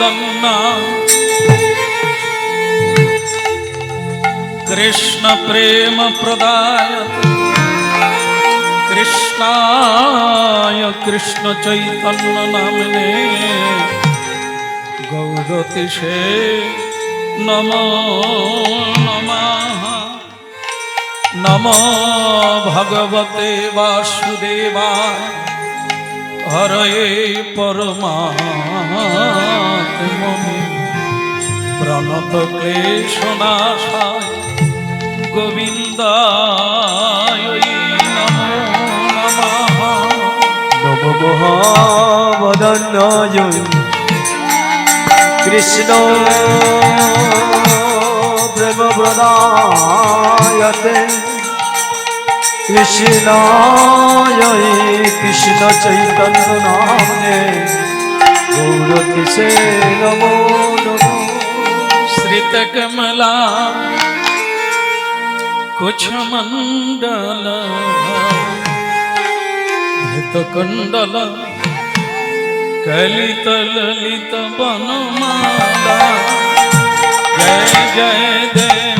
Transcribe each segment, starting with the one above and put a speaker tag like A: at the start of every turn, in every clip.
A: জগদন্না কৃষ্ণ প্রেম প্রদায় কৃষ্ণায় কৃষ্ণ চৈতন্য নামনে গৌরতিষে নম হরয়ে পরমাত্মনে। প্রণত ক্লেশনাশায় গোবিন্দায় নমো নমঃ
B: নম। মহাবদন্নয় কৃষ্ণ প্রেম প্রদায়তে কৃষ্ণায় কৃষ্ণ চৈতন্য নামে গৌরতি সে নমো নমো
A: শ্রিত কমলা কুছ মণ্ডল ধৃত কুণ্ডল কলিত ললিত বনমালা
C: জয় জয় দেব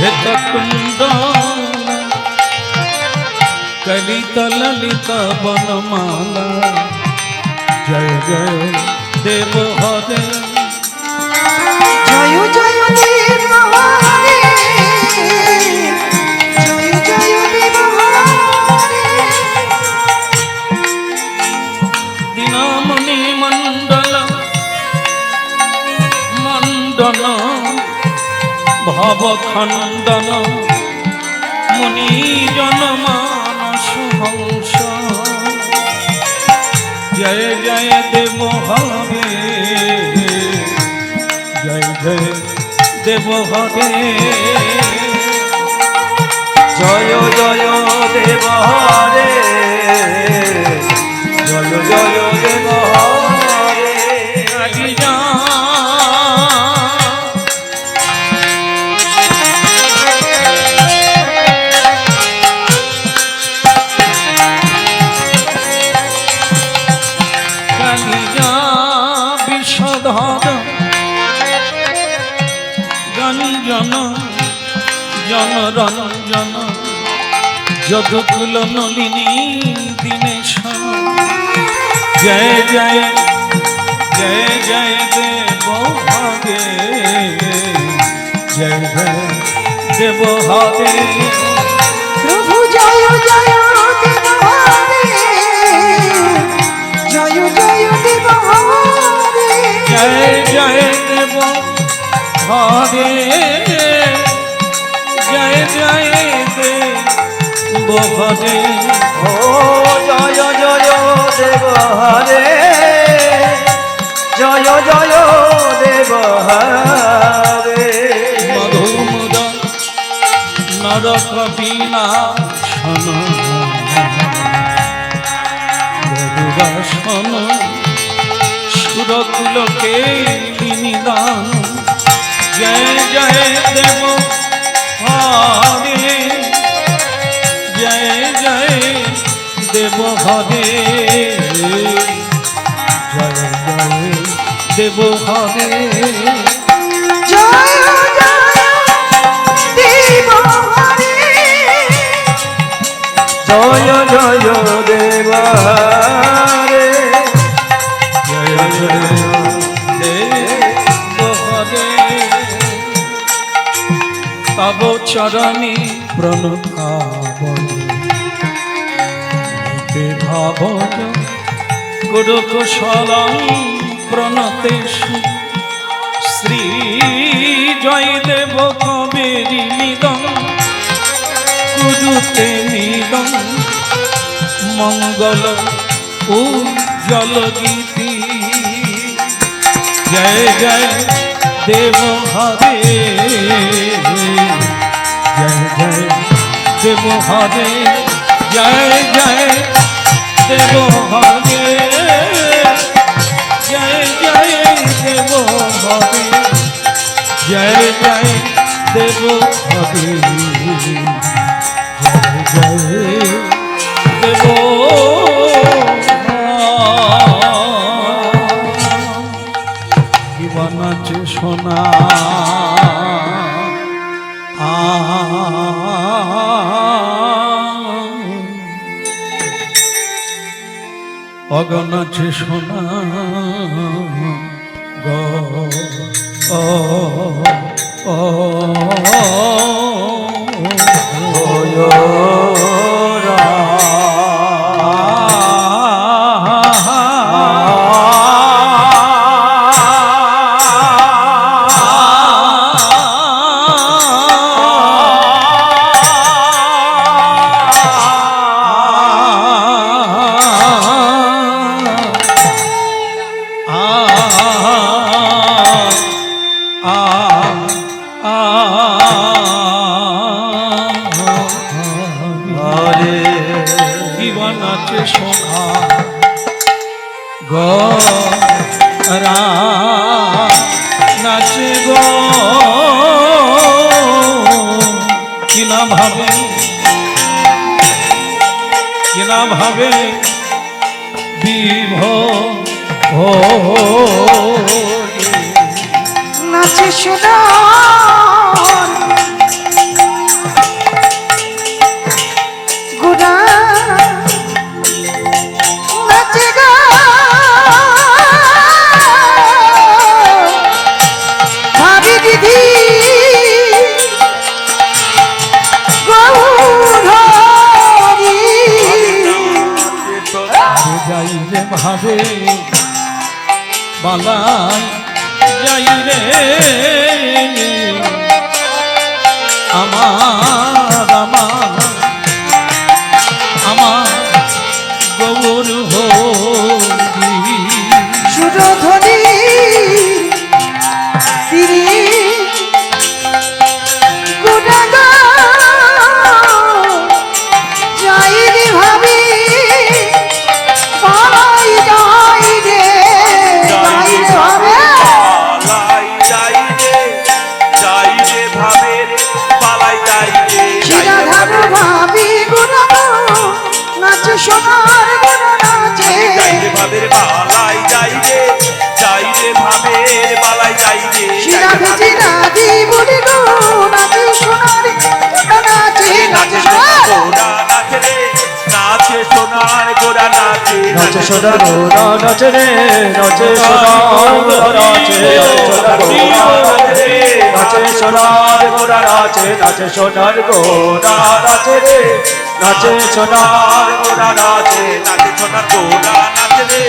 A: हृत कुंदो कलित तो ललित जय जय देव हरे। जय जय ভব খণ্ডন মুনি জনমানস হংস। জয় জয় দেব হরে জয় জয় দেব হরে
B: জয় জয় দেব হরে জয় জয়
A: জনরঞ্জন যদুকুল নলিনী দীনেশ জয় জয় জয় জয় দেব হরে জয় জয় দেব হরে
C: প্রভু জয় জয় দেব হরে জয় জয় দেব হরে
A: জয় জয় দেব হরে জয় জয় দেব হরে
B: ও জয় জয় দেব হরে। জয় জয় দেব হরে।
A: মধুমুদ নরক বিনাশন রঘুবাসন সুরকুলকে নিদান জয় জয় দেব হরে জয় জয় দেব হরে জয় জয় দেব হরে
C: জয় জয়
B: জয় দেব হরে।
A: জয় জয় তব চরণে। প্রণতাবন ভাবন গুরু কুশলং প্রণতেষু শ্রী জয়দেব কবেরি নিদম। কুরুতে নিদম। মঙ্গল উজ্জ্বল গীতি। জয় জয় দেব হরে দেব হরে জয় জয়, দেব হরে জয় জয়, দেব হরে জয় জয়, দেব হরে জয় সোনা? অগণ আছে সোনা গ ও ও
D: হরে
A: জীবন আছে সোনা গ। রা নাচে গো কিনা ভাবে কিনা ভাবে বিভ ও
C: নাচে সোনার ভাবে
A: যাই রে। গোরা
C: নাচে নাচে সোনার
D: গোরা নাচে সোনার গোরা নাচে
B: রে নাচে সোনার গোরা নাচে নাচে সোনার গোরা নাচে রে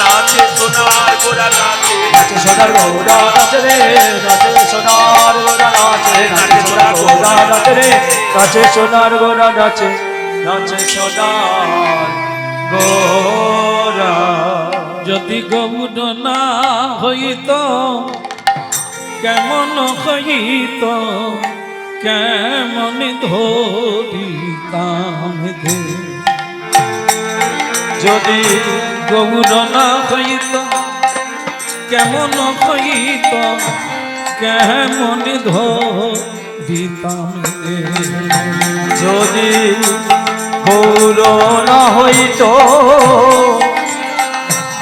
B: নাচে সোনার গোরা নাচে
D: নাচে সোনার গোরা নাচে রে নাচে সোনার গোরা নাচে
B: নাচে সোনার গোরা নাচে রে নাচে সোনার গোরা নাচে নাচে সোনার গোরা
A: যদি গৌর না হইত, কেমন হইত? কেমন ধরিতাম
B: যদি
A: গৌর না হইত, কেমন হইত? কেমন ধরিতাম
B: যদি গৌর না হইত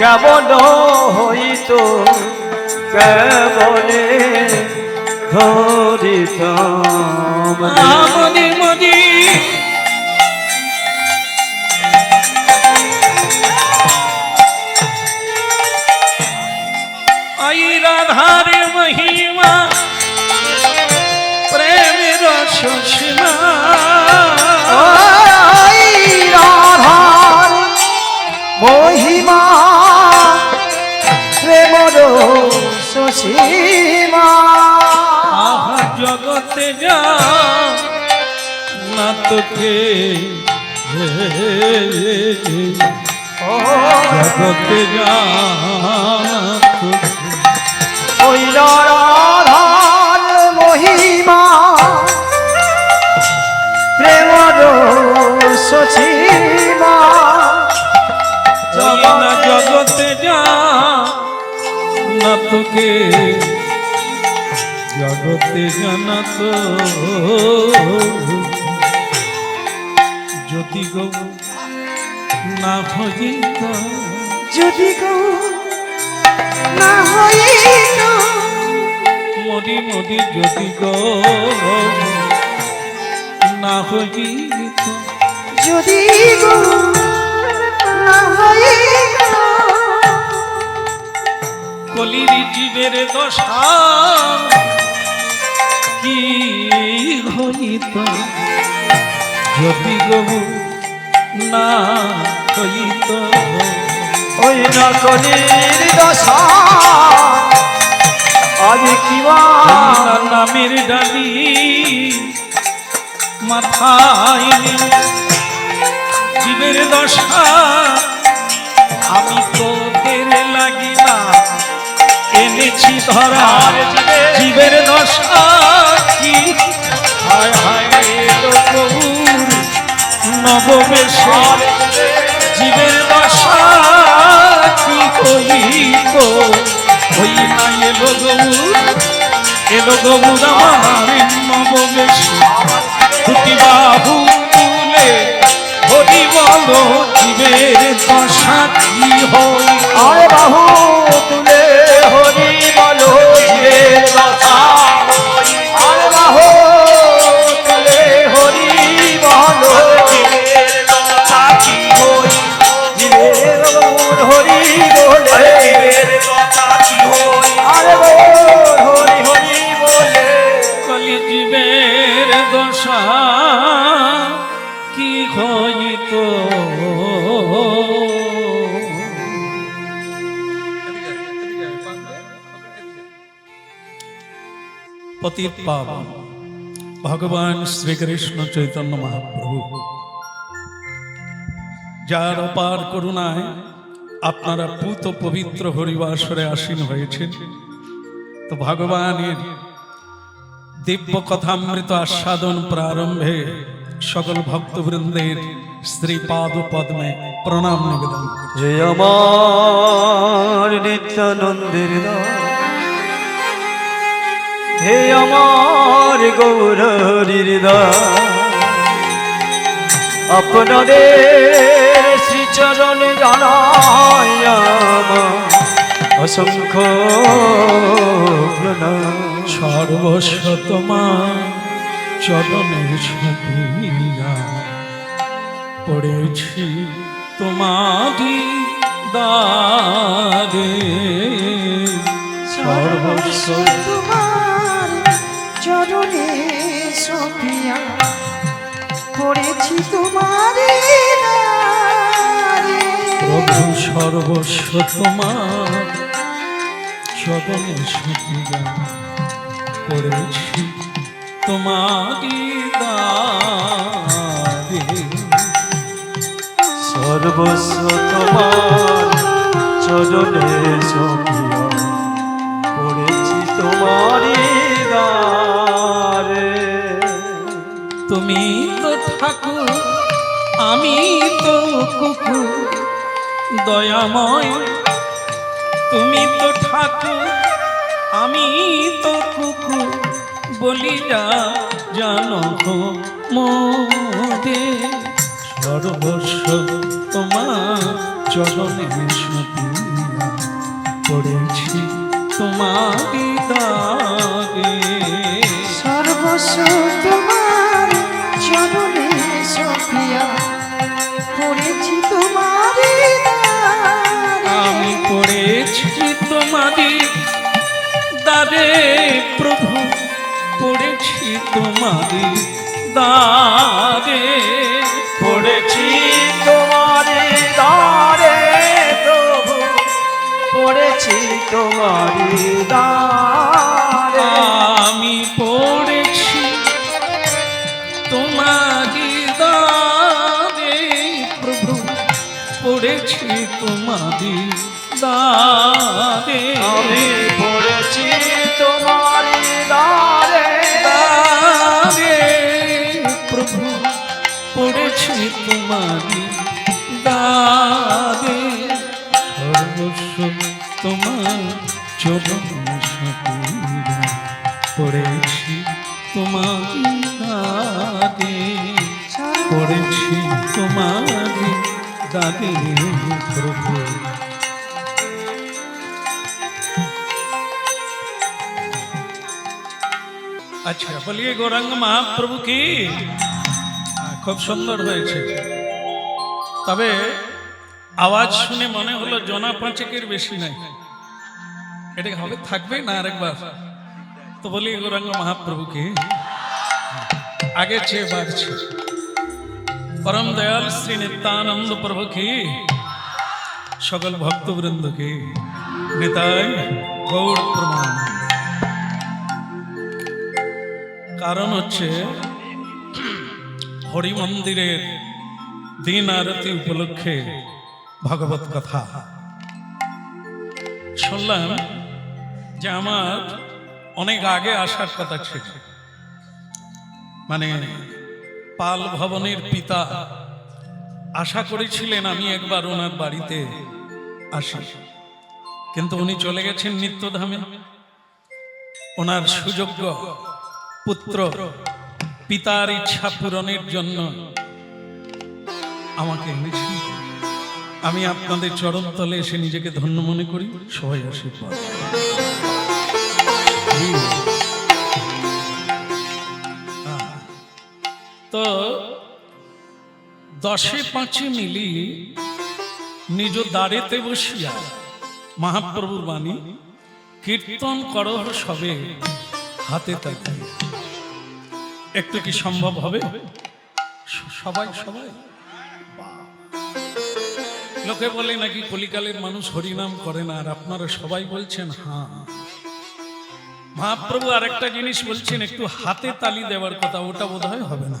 B: কেমন হইত
A: আই রাধারে মহিমা প্রেমের সুষমা।
C: মহিমা। প্রেমর সসীমা
A: আহা জগতে যা না তোকে জগতে জানাত
B: ওই রাধার মহিমা প্রেম
A: না তোকে জগতে জানাত। যদি গো না হইত।
C: যদি গো না হইত।
A: মরি মরি যদি গো না হইত।
C: যদি গো না হইত।
A: কলির জীবের দশা কি হইত? যদি গো না হইত,
B: ওই নকলির দশা, আজ কিবা
A: নামের ডালি মাথায় জীবের দশা, আমি তো না এনেছি ধরা জীবের দশা কি হায় হায় জীবের দশা কি হইত হই না এলো গৌর এলো গৌর আমার নববেশে দুটি বাহু তুলে হরি বলো জীবের দশা কি হই পতিত পাবন। ভগবান শ্রীকৃষ্ণ চৈতন্য মহাপ্রভু। যার অপার করুণায় আপনারা পুত পবিত্র হরিবাসরে আসীন হয়েছেন। তো ভগবানের দিব্য কথামৃত আস্বাদন প্রারম্ভে সকল ভক্তবৃন্দের শ্রীপাদ পদ্মে প্রণাম নিবেদন।
B: হে আমার নিত্যানন্দের হে আমার গৌরীর আপনাদের শ্রীচরণ আমার অসংখ্য
A: সর্বস্ব তোমার চরণে সপিয়া পড়েছি তোমারি দারে
C: সর্বস্ব চরণে সপিয়া পড়েছি তোমার
A: প্রভু সর্বস্ব তোমার চরণে সপিয়া পড়েছি তোমারি
B: সর্বস্ব তোমার, চরণে সপিয়া পড়েছি তোমারি
A: তুমি তো ঠাকুর আমি তো কুকুর। দয়াময়, তুমি তো ঠাকুর আমি তো কুকুর। বলি যা জানো মোদে, সর্বস্ব তোমার চরণে সপিয়া পড়েছি তোমারি দাগে
C: সর্বস্ব তোমার চরণে সপিয়া পড়েছি তোমার
A: আমি পড়েছি তোমারি দারে প্রভু। পড়েছি তোমারি দারে
B: পড়েছি তোমারি দ্বারে প্রভু। পড়েছি তোমারি দ্বারে।
A: আমি পড়েছি পড়েছি তোমারি দারে
B: আমি পড়েছি তোমারি দ্বারে।
A: দারে প্রভু পড়েছি তোমারি দারে সর্বস্ব তোমার চরণ সপুরা পড়েছি তোমারি দারে পড়েছি তোমারি দারে আচ্ছা বলিয়ে গৌরাঙ্গ মহাপ্রভু কি? খুব সুন্দর হয়েছে। তবে আওয়াজ শুনে মনে হলো জনা পাঁচেকের বেশি নাই। এটা হবে, থাকবে না আরেকবার? তো বলি গৌরাঙ্গ মহাপ্রভু কি? আগে চেয়ে বাড়ছে। পরম দয়াল শ্রী নিত্যানন্দ প্রভু কি? সকল ভক্তবৃন্দ কি নিতাই গৌড় প্রমাণ কারণ হচ্ছে হরি মন্দিরের দিন আরতি উপলক্ষে ভগবত কথা। শুনলাম যে আমার অনেক আগে আসার কথা ছিল। মানে পাল ভবনের পিতা আশা করেছিলেন আমি একবার ওনার বাড়িতে আসি। কিন্তু উনি চলে গেছেন নিত্যধামে। ওনার সুযোগ্য পুত্র পিতার ইচ্ছা পূরণের জন্য আমাকে এনেছেন। আমি আপনাদের চরণ তলে এসে নিজেকে ধন্য মনে করি। সবাই আহ, তো দশে পাঁচে মিলি নিজ দাঁড়েতে বসিয়া মহাপ্রভুর বাণী কীর্তন করহ সবে হাতে তাকিয়ে একটু কি সম্ভব হবে? সবাই সবাই। লোকে বলে নাকি কলিকালের মানুষ হরিনাম করে না, আর আপনারা সবাই বলছেন হ্যাঁ। মহাপ্রভু আরেকটা জিনিস বলছেন, একটু হাতে তালি দেওয়ার কথা, ওটা বোধহয় হবে না।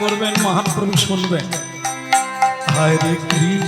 A: করবেন মহাপ্রভু শুনবেন। হরে কৃষ্ণ।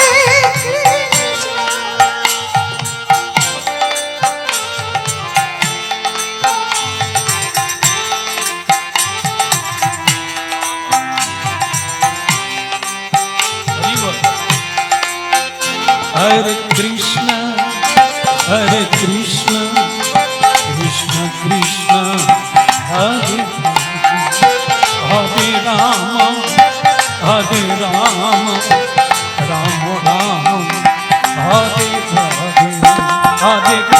A: হরে